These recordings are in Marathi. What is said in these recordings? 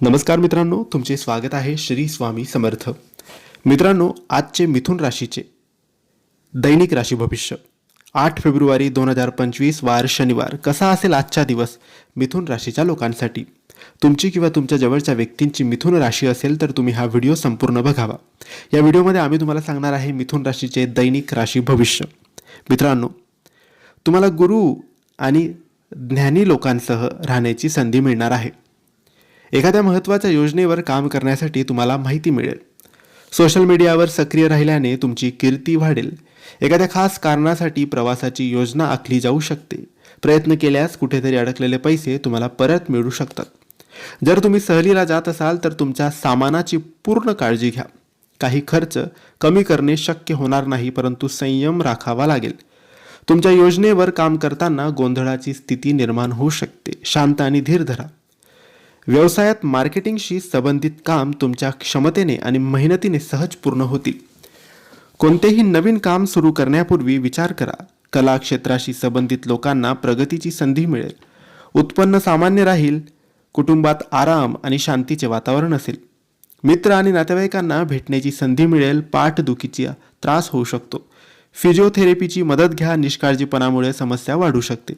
नमस्कार मित्रांनो तुमचे स्वागत आहे श्री स्वामी समर्थ. मित्रांनो आजचे मिथुन राशीचे दैनिक राशी भविष्य. आठ फेब्रुवारी दोन हजार पंचवीस वार शनिवार. कसा असेल आजचा दिवस? मिथुन राशीच्या लोकांसाठी. तुमची किंवा तुमच्या जवळच्या व्यक्तींची मिथुन राशी असेल तर तुम्ही हा व्हिडिओ संपूर्ण बघावा. या व्हिडिओमध्ये आम्ही तुम्हाला सांगणार आहे मिथुन राशीचे दैनिक राशी भविष्य. मित्रांनो तुम्हाला गुरु आणि ज्ञानी लोकांसह राहण्याची संधी मिळणार आहे. एखाद्या महत्त्वाच्या योजनेवर काम करण्यासाठी तुम्हाला माहिती मिळेल. सोशल मीडियावर सक्रिय राहिल्याने तुमची कीर्ती वाढेल. एखाद्या खास कारणासाठी प्रवासाची योजना आखली जाऊ शकते. प्रयत्न केल्यास कुठेतरी अडकलेले पैसे तुम्हाला परत मिळू शकतात. जर तुम्ही सहलीला जात असाल तर तुमच्या सामानाची पूर्ण काळजी घ्या. काही खर्च कमी करणे शक्य होणार नाही परंतु संयम राखावा लागेल. तुमच्या योजनेवर काम करताना गोंधळाची स्थिती निर्माण होऊ शकते. शांत आणि धीर धरा. व्यवसायात मार्केटिंगशी संबंधित काम तुमच्या क्षमतेने आणि मेहनतीने सहज पूर्ण होतील. कोणतेही नवीन काम सुरू करण्यापूर्वी विचार करा. कला क्षेत्राशी संबंधित लोकांना प्रगतीची संधी मिळेल. उत्पन्न सामान्य राहील. कुटुंबात आराम आणि शांतीचे वातावरण असेल. मित्र आणि नातेवाईकांना भेटण्याची संधी मिळेल. पाठदुखीचा त्रास होऊ शकतो. फिजिओथेरपीची मदत घ्या. निष्काळजीपणामुळे समस्या वाढू शकते.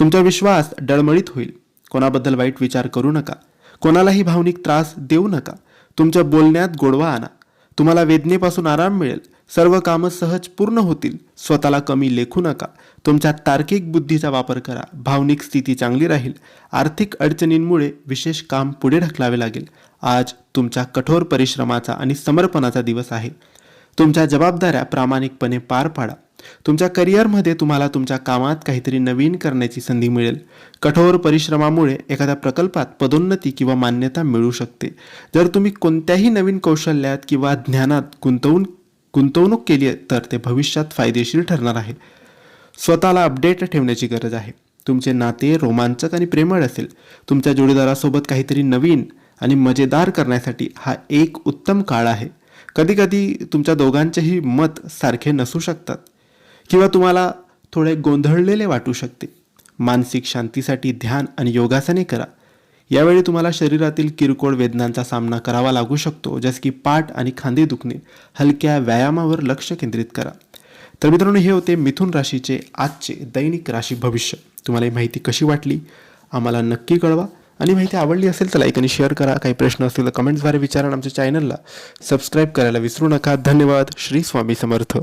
तुमचा विश्वास डळमळीत होईल. कोणाबद्दल वाईट विचार करू नका. कोणालाही भावनिक त्रास देऊ नका. तुमच्या बोलण्यात गोडवा आणा. तुम्हाला वेदनेपासून आराम मिळेल. सर्व कामं सहज पूर्ण होतील. स्वतःला कमी लेखू नका. तुमच्या तार्किक बुद्धीचा वापर करा. भावनिक स्थिती चांगली राहील. आर्थिक अडचणींमुळे विशेष काम पुढे ढकलावे लागेल. आज तुमच्या कठोर परिश्रमाचा आणि समर्पणाचा दिवस आहे. तुमच्या जबाबदाऱ्या प्रामाणिकपणे पार पाडा. तुमच्या करिअरमध्ये तुम्हाला तुमच्या कामात काहीतरी नवीन करण्याची संधी मिळेल. कठोर परिश्रमामुळे एखाद्या प्रकल्पात पदोन्नती किंवा मान्यता मिळू शकते. जर तुम्ही कोणत्याही नवीन कौशल्यात किंवा ज्ञानात गुंतवून गुंतवणूक केली तर ते भविष्यात फायदेशीर ठरणार आहे. स्वतःला अपडेट ठेवण्याची गरज आहे. तुमचे नाते रोमांचक आणि प्रेमळ असेल. तुमच्या जोडीदारासोबत काहीतरी नवीन आणि मजेदार करण्यासाठी हा एक उत्तम काळ आहे. कधीकधी तुमच्या दोघांचेही मत सारखे नसू शकतात. किंवा तुम्हाला थोडे गोंधळलेले वाटू शकते. मानसिक शांतीसाठी ध्यान आणि योगासने करा. यावेळी तुम्हाला शरीरातील किरकोळ वेदनांचा सामना करावा लागू शकतो जसं की पाठ आणि खांदे दुखणे. हलक्या व्यायामावर लक्ष केंद्रित करा. तर मित्रांनो हे होते मिथुन राशीचे आजचे दैनिक राशी भविष्य. तुम्हाला ही माहिती कशी वाटली? आम्हाला नक्की कळवा. आणि माहिती आवडली असेल तर लाईक आणि शेअर करा. काही प्रश्न असतील तर कमेंट्सद्वारे विचारा आणि आमच्या चॅनलला सबस्क्राईब करायला विसरू नका. धन्यवाद. श्री स्वामी समर्थ.